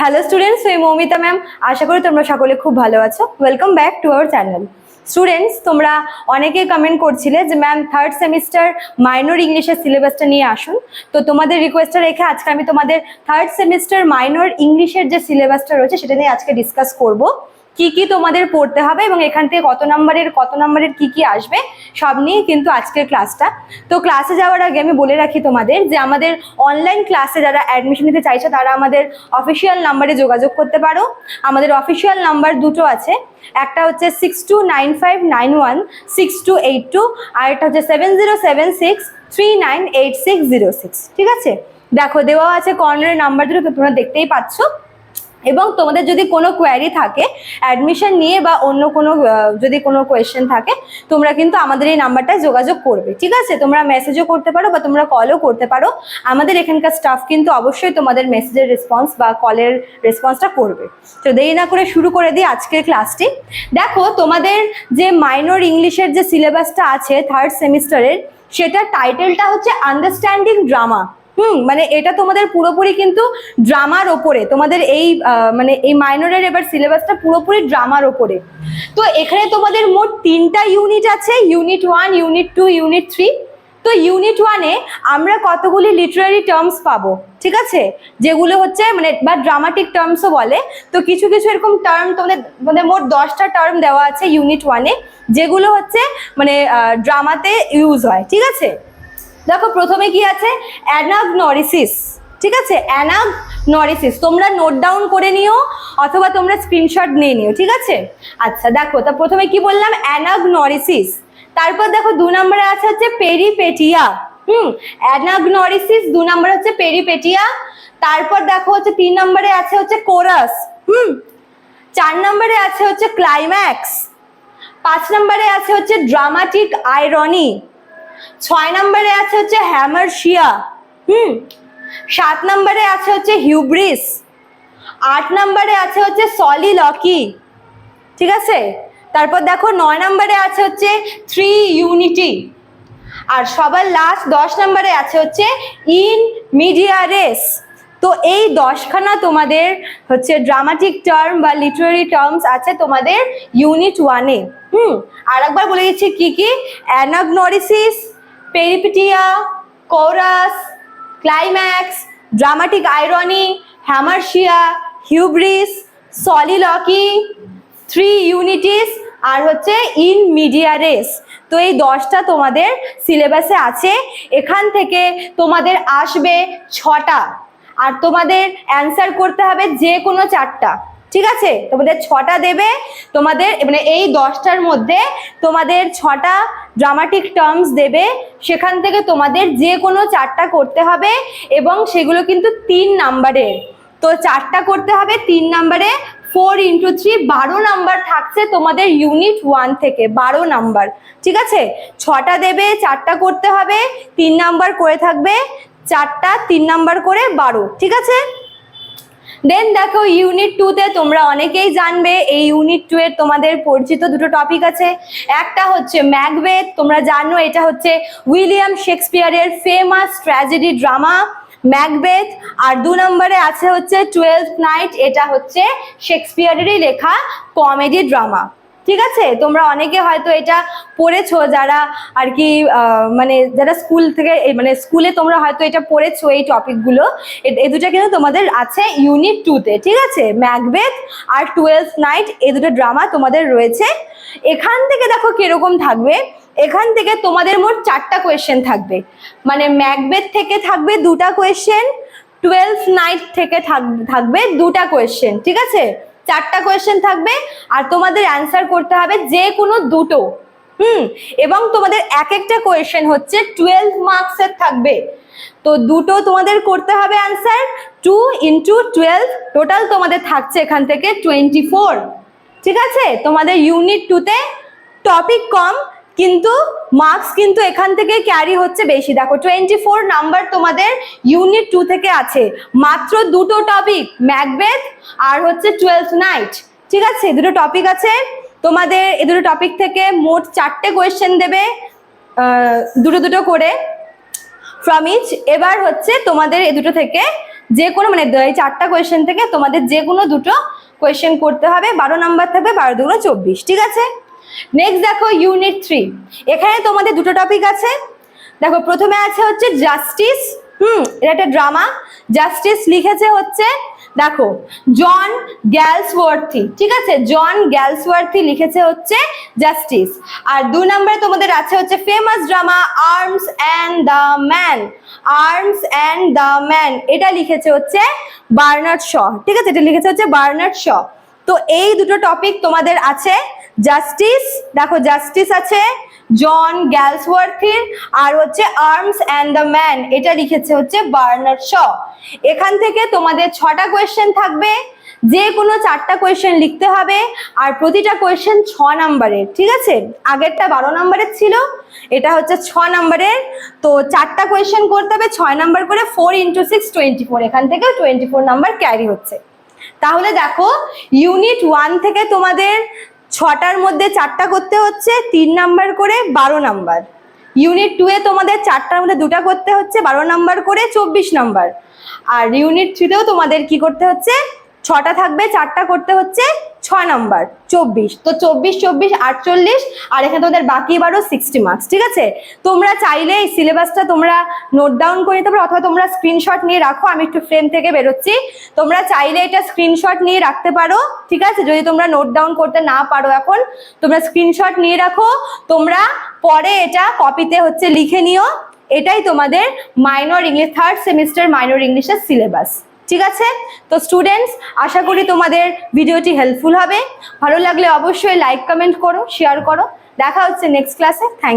Hello students আমি Moumita ma'am আশা করি তোমরা সকলে খুব ভালো আছো। Welcome back to our channel students তোমরা অনেকেই কমেন্ট করছিলে যে ম্যাম থার্ড সেমিস্টার মাইনর ইংলিশের সিলেবাসটা নিয়ে আসুন। তো তোমাদের রিকোয়েস্টটা রেখে আজকে আমি তোমাদের থার্ড সেমিস্টার মাইনর ইংলিশের যে সিলেবাসটা রয়েছে, সেটা নিয়ে আজকে ডিসকাস করব। কি কি তোমাদের পড়তে হবে এবং এখান থেকে কত নম্বরের কত নম্বরের কি কি আসবে, সব নিয়ে কিন্তু আজকের ক্লাসটা তো ক্লাসে যাওয়ার আগে আমি বলে রাখি তোমাদের যে আমাদের অনলাইন ক্লাসে যারা অ্যাডমিশন নিতে চাইছে, তারা আমাদের অফিসিয়াল নাম্বারে যোগাযোগ করতে পারো। আমাদের অফিসিয়াল নাম্বার দুটো আছে। একটা হচ্ছে six two nine five nine one six two eight two আর একটা হচ্ছে seven zero seven six three nine eight six zero six ঠিক আছে? দেখো, দেওয়া আছে কর্নারের নাম্বার দুটো, তোমরা দেখতেই পাচ্ছ। এবং তোমাদের যদি কোনো কোয়ারি থাকে অ্যাডমিশন নিয়ে বা অন্য কোনো যদি কোনো কোয়েশ্চেন থাকে, তোমরা কিন্তু আমাদের এই নাম্বারটায় যোগাযোগ করবে, ঠিক আছে? তোমরা মেসেজও করতে পারো বা তোমরা কলও করতে পারো। আমাদের এখানকার স্টাফ কিন্তু অবশ্যই তোমাদের মেসেজের রেসপন্স বা কলের রেসপন্সটা করবে। তো দেরি না করে শুরু করে দিই আজকের ক্লাসটি দেখো, তোমাদের যে মাইনর ইংলিশের যে সিলেবাসটা আছে থার্ড সেমিস্টারের সেটার টাইটেলটা হচ্ছে আন্ডারস্ট্যান্ডিং ড্রামা হুম মানে এটা তোমাদের পুরোপুরি কিন্তু ড্রামার ওপরে, তোমাদের এই মানে এই মাইনরের এবার সিলেবাসটা পুরোপুরি ড্রামার ওপরে। তো এখানে তোমাদের মোট তিনটা ইউনিট আছে, unit one, unit two, unit three. তো ইউনিট ওয়ানে আমরা কতগুলি লিটারারি টার্মস পাবো, ঠিক আছে? যেগুলো হচ্ছে মানে বা ড্রামাটিক টার্মসও বলে। তো কিছু কিছু এরকম টার্ম তোমাদের মানে মোট দশটা টার্ম দেওয়া আছে ইউনিট ওয়ানে যেগুলো হচ্ছে মানে ড্রামাতে ইউজ হয়, ঠিক আছে? দেখো, প্রথমে কি আছে? অ্যানাগনরিসিস। ঠিক আছে? অ্যানাগ নরিসিস তোমরা নোট ডাউন করে নিও, অথবা তোমরা স্ক্রিনশট নিয়ে নিও, ঠিক আছে? আচ্ছা দেখো, তা প্রথমে কি বললাম? অ্যানাগনরিসিস। তারপর দেখো, দু নম্বরে আছে হচ্ছে পেরিপেটিয়া হুম, অ্যানাগনরিসিস, দু নম্বরে হচ্ছে পেরিপেটিয়া তারপর দেখো হচ্ছে তিন নম্বরে আছে হচ্ছে কোরাস হুম, চার নম্বরে আছে হচ্ছে ক্লাইম্যাক্স পাঁচ নম্বরে আছে হচ্ছে ড্রামাটিক আইরনি ছয় নম্বরে আছে হচ্ছে হ্যামারশিয়া হুম? সাত নম্বরে আছে হচ্ছে হিউব্রিস, আট নম্বরে আছে হচ্ছে সলি লকি, ঠিক আছে? তারপর দেখো নয় নম্বরে আছে হচ্ছে থ্রি ইউনিটি, আর সবার লাস্ট দশ নম্বরে আছে হচ্ছে ইন মিডিয়া রেস তো এই দশখানা তোমাদের হচ্ছে ড্রামাটিক টার্ম বা লিটারারি টার্মস আছে তোমাদের ইউনিট ওয়ানে হুম? আর একবার বলে দিচ্ছি কি কি? Anagnorisis peripeteia chorus climax dramatic irony hamartia hubris soliloquy three unities আর হচ্ছে ইন মিডিয়া রেস তো এই দশটা তোমাদের সিলেবাসে আছে। এখান থেকে তোমাদের আসবে ছটা। আর তোমাদের অ্যান্সার করতে হবে যে কোনো চারটা। ঠিক আছে? তোমাদের ছটা দেবে, তোমাদের মানে এই দশটার মধ্যে তোমাদের ছটা ড্রামাটিক টার্মস দেবে, সেখান থেকে তোমাদের যে কোনো চারটা করতে হবে এবং সেগুলো কিন্তু তিন নাম্বারের তো চারটা করতে হবে তিন নাম্বারে ফোর ইন্টু থ্রি বারো নাম্বার থাকছে তোমাদের ইউনিট ওয়ান থেকে, বারো নাম্বার ঠিক আছে? ছটা দেবে, চারটা করতে হবে, তিন নাম্বার করে থাকবে, চারটা তিন নাম্বার করে বারো। ঠিক আছে? দেন দেখো ইউনিট টুতে তোমরা অনেকেই জানবে, এই ইউনিট টু এর তোমাদের পরিচিত দুটো টপিক আছে। একটা হচ্ছে ম্যাকবেথ তোমরা জানো, এটা হচ্ছে উইলিয়াম শেক্সপিয়ারের ফেমাস ট্র্যাজেডি ড্রামা ম্যাকবেথ আর দু নম্বরে আছে হচ্ছে টুয়েলভ নাইট এটা হচ্ছে শেক্সপিয়ারেরই লেখা কমেডি ড্রামা ঠিক আছে? তোমরা অনেকে হয়তো এটা পড়েছো যারা আর কি মানে যারা স্কুল থেকে মানে স্কুলে তোমরা হয়তো এটা পড়েছো এই টপিকগুলো এ দুটো কিন্তু তোমাদের আছে ইউনিট টুতে ঠিক আছে? ম্যাকবেথ আর টুয়েলভ নাইট এই দুটো ড্রামা তোমাদের রয়েছে। এখান থেকে দেখো কীরকম থাকবে। এখান থেকে তোমাদের মোট চারটা কোয়েশ্চেন থাকবে। মানে ম্যাকবেথ থেকে থাকবে দুটা কোয়েশ্চেন টুয়েলভ নাইট থাক- থাকবে দুটা কোয়েশ্চেন ঠিক আছে? চারটা কোয়েশ্চেন থাকবে আর তোমাদের অ্যান্সার করতে হবে যে কোনো দুটো। হুম? এবং তোমাদের এক একটা কোয়েশ্চেন হচ্ছে টুয়েলভ মার্কসের থাকবে। তো দুটো তোমাদের করতে হবে answer two into twelve total তোমাদের থাকছে এখান থেকে টোয়েন্টি ফোর ঠিক আছে? তোমাদের ইউনিট টুতে টপিক কম কিন্তু মার্কস কিন্তু এখান থেকে ক্যারি হচ্ছে বেশি। দেখো টোয়েন্টি ফোর নাম্বার তোমাদের ইউনিট টু থেকে আছে। মাত্র দুটো টপিক ম্যাকবেথ আর হচ্ছে টুয়েলভ নাইট ঠিক আছে? দুটো টপিক আছে। তোমাদের এ দুটো টপিক থেকে মোট চারটে কোয়েশ্চেন দেবে দুটো দুটো করে ফ্রম ইচ এবার হচ্ছে তোমাদের এ দুটো থেকে যে কোনো মানে এই চারটা কোয়েশ্চেন থেকে তোমাদের যে কোনো দুটো কোয়েশ্চেন করতে হবে। বারো নাম্বার থাকবে বারো দুগুলো চব্বিশ। ঠিক আছে? নেক্সট দেখো ইউনিট থ্রি এখানে তোমাদের দুটো টপিক আছে। দেখো, প্রথমে আছে হচ্ছে জাস্টিস হুম, এটা একটা ড্রামা জাস্টিস লিখেছে হচ্ছে, দেখো জন গ্যালসওয়ার্থি ঠিক আছে? জন গ্যালসওয়ার্থি লিখেছে হচ্ছে জাস্টিস আর দু নম্বরে তোমাদের আছে হচ্ছে famous drama Arms and the Man Arms and the Man এটা লিখেছে হচ্ছে বার্নার্ড শ ঠিক আছে? এটা লিখেছে হচ্ছে বার্নার্ড শ তো এই দুটো টপিক তোমাদের আছে। জাস্টিস, দেখো জাস্টিস আছে জন গ্যালসওয়ার্থির আর হচ্ছে আর্মস অ্যান্ড দ্য ম্যান, এটা লিখেছে হচ্ছে বার্নার শ। এখান থেকে তোমাদের ছটা কোয়েশ্চেন থাকবে যে কোনো চারটা কোয়েশ্চেন লিখতে হবে আর প্রতিটা কোয়েশ্চেন ছ নাম্বারের, ঠিক আছে? আগেরটা বারো নাম্বারের ছিল, এটা হচ্ছে ছ নাম্বারের, তো চারটা কোয়েশ্চেন করতে হবে, ছয় নাম্বার করে four into six twenty four এখান থেকে টোয়েন্টি ফোর নাম্বার ক্যারি হচ্ছে। তাহলে দেখো ইউনিট ওয়ান থেকে তোমাদের ছটার মধ্যে চারটা করতে হচ্ছে, তিন নাম্বার করে বারো নাম্বার। ইউনিট টু এ তোমাদের চারটার মধ্যে দুটা করতে হচ্ছে, বারো নাম্বার করে চব্বিশ নাম্বার। আর ইউনিট থ্রিতেও তোমাদের কি করতে হচ্ছে, ছটা থাকবে, চারটা করতে হচ্ছে ছ নাম্বার, চব্বিশ। তো চব্বিশ চব্বিশ, আটচল্লিশ, আর এখানে তোমাদের বাকি বারো সিক্সটি মার্কস ঠিক আছে? তোমরা চাইলে এই সিলেবাসটা তোমরা নোট ডাউন করে নিতে পারো, অথবা তোমরা স্ক্রিনশট নিয়ে রাখো, আমি একটু ফ্রেম থেকে বেরোচ্ছি। তোমরা চাইলে এটা স্ক্রিনশট নিয়ে রাখতে পারো, ঠিক আছে? যদি তোমরা নোট ডাউন করতে না পারো এখন, তোমরা স্ক্রিনশট নিয়ে রাখো। তোমরা পরে এটা কপিতে হচ্ছে লিখে নিও। এটাই তোমাদের minor English third semester minor ইংলিশের সিলেবাস ঠিক আছে? তো স্টুডেন্টস আশা করি তোমাদের ভিডিওটি হেল্পফুল হবে। ভালো লাগলে অবশ্যই লাইক কমেন্ট করো শেয়ার করো। দেখা হচ্ছে নেক্সট ক্লাসে থ্যাংক ইউ